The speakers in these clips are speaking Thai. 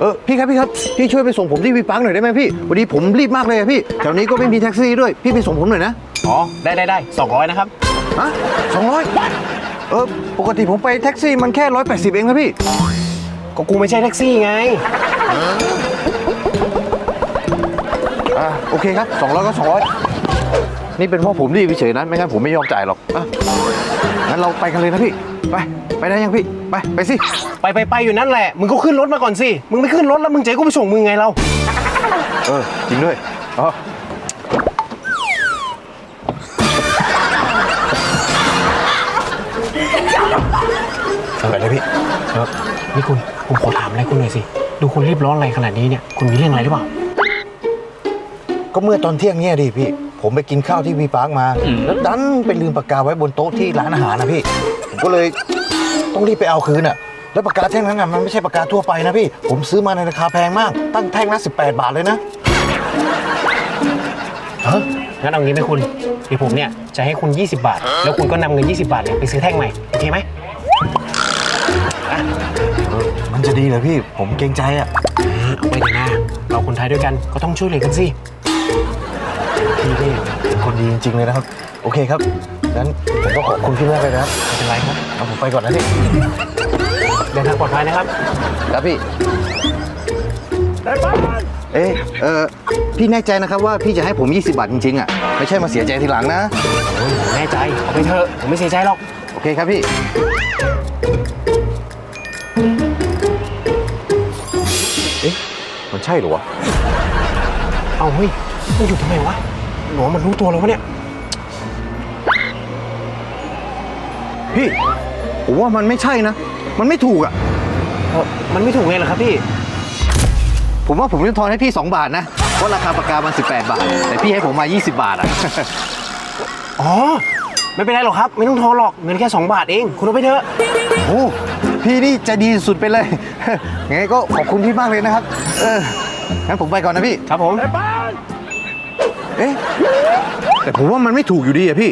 เออพี่ครับพี่ครับพี่ช่วยไปส่งผมที่วีปังหน่อยได้ไหมพี่วันนี้ผมรีบมากเลยอะพี่แถวนี้ก็ไม่มีแท็กซี่ด้วยพี่ไปส่งผมหน่อยนะอ๋อ ได้ได้ได้สองร้อยนะครับ ฮะสองร้อยเออปกติผมไปแท็กซี่มันแค่ร้อยแปดสิบเองนะพี่ ก็กูไม่ใช่แท็กซี่ไง อ่าโอเคครับสองร้อยก็สองร้อย นี่เป็นเพราะผมรีบเฉยๆนะไม่งั้นผมไม่ยอมจ่ายหรอกอะงั้นเราไปกันเลยนะพี่ ไป ไปได้ยังพี่ ไป ไปสิ ไปไปไปอยู่นั่นแหละ มึงก็ขึ้นรถมาก่อนสิ มึงไม่ขึ้นรถแล้วมึงจะให้กูไปส่งมึงไงเรา เออ จริงด้วยอ๋อไปเลยพี่เออนี่คุณผมขอถามอะไรคุณหน่อยสิ ดูคุณรีบร้อนอะไรขนาดนี้เนี่ย คุณมีเรื่องอะไรหรือเปล่า ก็เมื่อตอนเที่ยงเนี่ยดิพี่ ผมไปกินข้าวที่วีปาร์คมา แล้วดันไปลืมปากกาไว้บนโต๊ะที่ร้านอาหารนะพี่ผมก็เลยต้องรีบไปเอาคืนอะ แล้วปากกาแท่งนั้นน่ะมันไม่ใช่ปากกาทั่วไปนะพี่ ผมซื้อมาในราคาแพงมาก ตั้งแท่งละ18 บาทเลยนะฮะงั้นเอางี้ไหมคุณเดี๋ยวผมเนี่ยจะให้คุณ 20 บาท แล้วคุณก็นำเงิน 20 บาทเนี่ยไปซื้อแท่งใหม่โอเคไหมมันจะดีเหรอพี่ ผมเกรงใจอะ เอาไปเถอะนะเราคนไทยด้วยกันก็ต้องช่วยเหลือกันสิ พี่นี่เป็นคนดีจริงๆเลยนะครับ โอเคครับงั้นผมต้องขอบคุณพี่มากเลยนะครับไม่เป็นไรครับเอาผมไปก่อนนะพี่เดินทางปลอดภัยนะครับครับพี่เอ๊ะเออพี่แน่ใจนะครับว่าพี่จะให้ผม 20 บาทจริงๆอะไม่ใช่มาเสียใจทีหลังนะโอ้ยผมแน่ใจเอาไปเถอะผมไม่เสียใจหรอก โอเคครับพี่ เอ๊ะ มันใช่เหรอวะ เอาเฮ้ยมันอยู่ทำไมวะ หนูมันรู้ตัวแล้ววะเนี่ย พี่ผมว่ามันไม่ใช่นะ มันไม่ถูกอะเอ่อมันไม่ถูกไงเหรอครับพี่ ผมว่าผมจะทอนให้พี่ 2 บาทนะ เพราะราคาปากกามัน 18 บาท แต่พี่ให้ผมมา 20 บาทอะอ๋อ ไม่เป็นไรหรอกครับ ไม่ต้องทอนหรอก เงินแค่ 2 บาทเอง คุณเอาไปเถอะ โอ้พี่นี่ใจดีสุดไปเลยยังไงก็ขอบคุณพี่มากเลยนะครับ เอองั้นผมไปก่อนนะพี่ ครับผม เอ๊ะ แต่ผมว่ามันไม่ถูกอยู่ดีอะพี่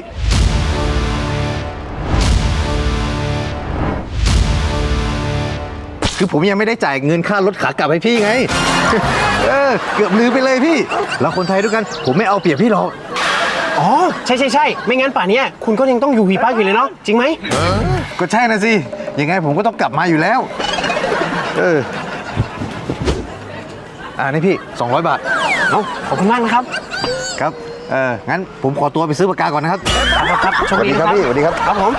คือผมยังไม่ได้จ่ายเงินค่ารถขากลับให้พี่ไง เออ เกือบลืมไปเลยพี่ เราคนไทยด้วยกัน ผมไม่เอาเปรียบพี่หรอก อ๋อ ใช่ใช่ใช่ไม่งั้นป่านเนี้ยคุณก็ยังต้องอยู่วีปาร์คอยู่เลยเนาะจริงไหมก็ใช่นะสิ ยังไงผมก็ต้องกลับมาอยู่แล้ว เออ อ่านี่พี่ 200 บาท เอ้าขอบคุณมากนะครับ ครับ เอองั้นผมขอตัวไปซื้อปากกาก่อนนะครับ ครับครับโชคดีนะคสวัรับสดีครับพี่สวัสดีครับ ครับผม